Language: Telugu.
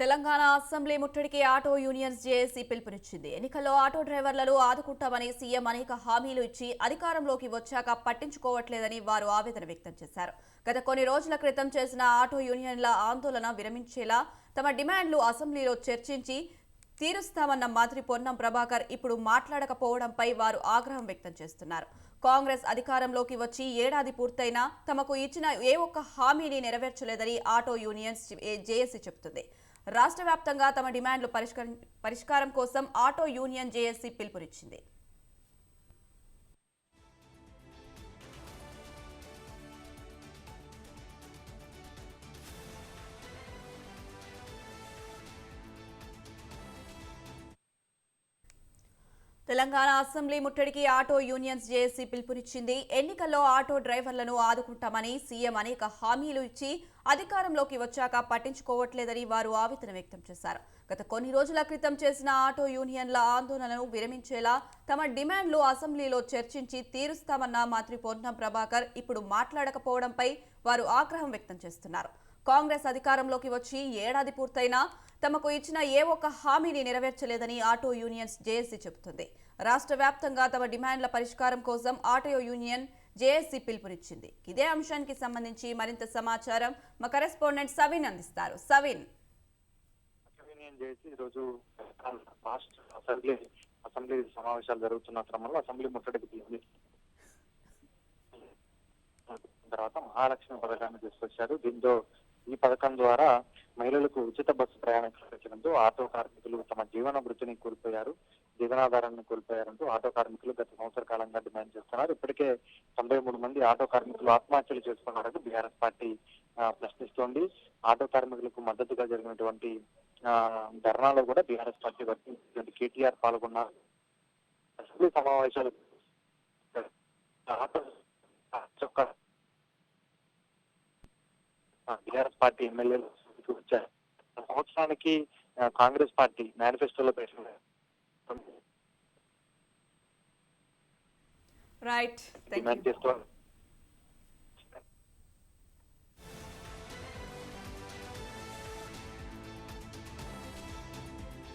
తెలంగాణ అసెంబ్లీ ముట్టడికి ఆటో యూనియన్స్ జేఏసీ పిలుపునిచ్చింది. ఎన్నికల్లో ఆటో డ్రైవర్లను ఆదుకుంటామని సీఎం అనేక హామీలు ఇచ్చి అధికారంలోకి వచ్చాక పట్టించుకోవట్లేదని వారు ఆవేదన వ్యక్తం చేశారు. గత కొన్ని రోజుల క్రితం చేసిన ఆటో యూనియన్ల ఆందోళన విరమించేలా తమ డిమాండ్లు అసెంబ్లీలో చర్చించి తీరుస్తామన్న మంత్రి పొన్నం ప్రభాకర్ ఇప్పుడు మాట్లాడకపోవడంపై వారు ఆగ్రహం వ్యక్తం చేస్తున్నారు. కాంగ్రెస్ అధికారంలోకి వచ్చి ఏడాది పూర్తయినా తమకు ఇచ్చిన ఏ ఒక్క హామీని నెరవేర్చలేదని ఆటో యూనియన్స్ జేఏసీ చెబుతుంది. రాష్ట్ర వ్యాప్తంగా తమ డిమాండ్లు పరిష్కారం కోసం ఆటో యూనియన్ జేఏసీ పిలుపునిచ్చింది. తెలంగాణ అసెంబ్లీ ముట్టడికి ఆటో యూనియన్స్ జేఏసీ పిలుపునిచ్చింది. ఎన్నికల్లో ఆటో డ్రైవర్లను ఆదుకుంటామని సీఎం అనేక హామీలు ఇచ్చి అధికారంలోకి వచ్చాక పట్టించుకోవట్లేదని వారు ఆవేదన వ్యక్తం చేశారు. గత కొన్ని రోజుల క్రితం చేసిన ఆటో యూనియన్ల ఆందోళనను విరమించేలా తమ డిమాండ్లు అసెంబ్లీలో చర్చించి తీరుస్తామన్న మంత్రి పొన్నం ప్రభాకర్ ఇప్పుడు మాట్లాడకపోవడంపై వారు ఆగ్రహం వ్యక్తం చేస్తున్నారు. కాంగ్రెస్ అధికారంలోకి వచ్చి ఏడాది పూర్తయినా తమకు ఇచ్చిన ఏ ఒక్క హామీని నెరవేర్చలేదని ఆటో యూనియన్స్ జేఏసీ చెబుతుంది. రాష్ట్ర వ్యాప్తంగా తమ డిమాండ్ల పరిష్కారం కోసం ఆటో యూనియన్ జేఏసీ పిలుపునిచ్చింది. ఇదే అంశానికి సంబంధించి మరింత సమాచారం మా కరెస్పాండెంట్ సవిన్ అందిస్తారు. సవిన్. ఈరోజు అసెంబ్లీ అసెంబ్లీ సమావేశాలు జరుగుతున్న క్రమంలో అసెంబ్లీ ముట్టడికి దిగింది తర్వాత మహాలక్ష్మి పథకాన్ని తీసుకొచ్చారు. దీంతో ఈ పథకం ద్వారా మహిళలకు ఉచిత బస్సు ప్రయాణం కల్పించడంతో ఆటో కార్మికులు తమ జీవన వృత్తిని కోల్పోయారు జీవనాధారాన్ని కోల్పోయారంటూ ఆటో కార్మికులు గత సంవత్సర కాలంగా డిమాండ్ చేస్తున్నారు. ఇప్పటికే తొంభై మూడు మంది ఆటో కార్మికులు ఆత్మహత్యలు చేసుకున్నారని బీఆర్ఎస్ పార్టీ ప్రశ్నిస్తోంది. ఆటో కార్మికులకు మద్దతుగా జరిగినటువంటి ఆ, ధర్నాలో కూడా బీఆర్ఎస్ పార్టీ వర్తించినటువంటి కేటీఆర్ పాల్గొన్నారు. అసెంబ్లీ సమావేశాలు ఆటో చొక్కా బీఆర్ఎస్ పార్టీ ఎమ్మెల్యేలు వచ్చారు. సంవత్సరానికి కాంగ్రెస్ పార్టీ మేనిఫెస్టోలో పేర్కొన్నారు రైట్ చేస్తూ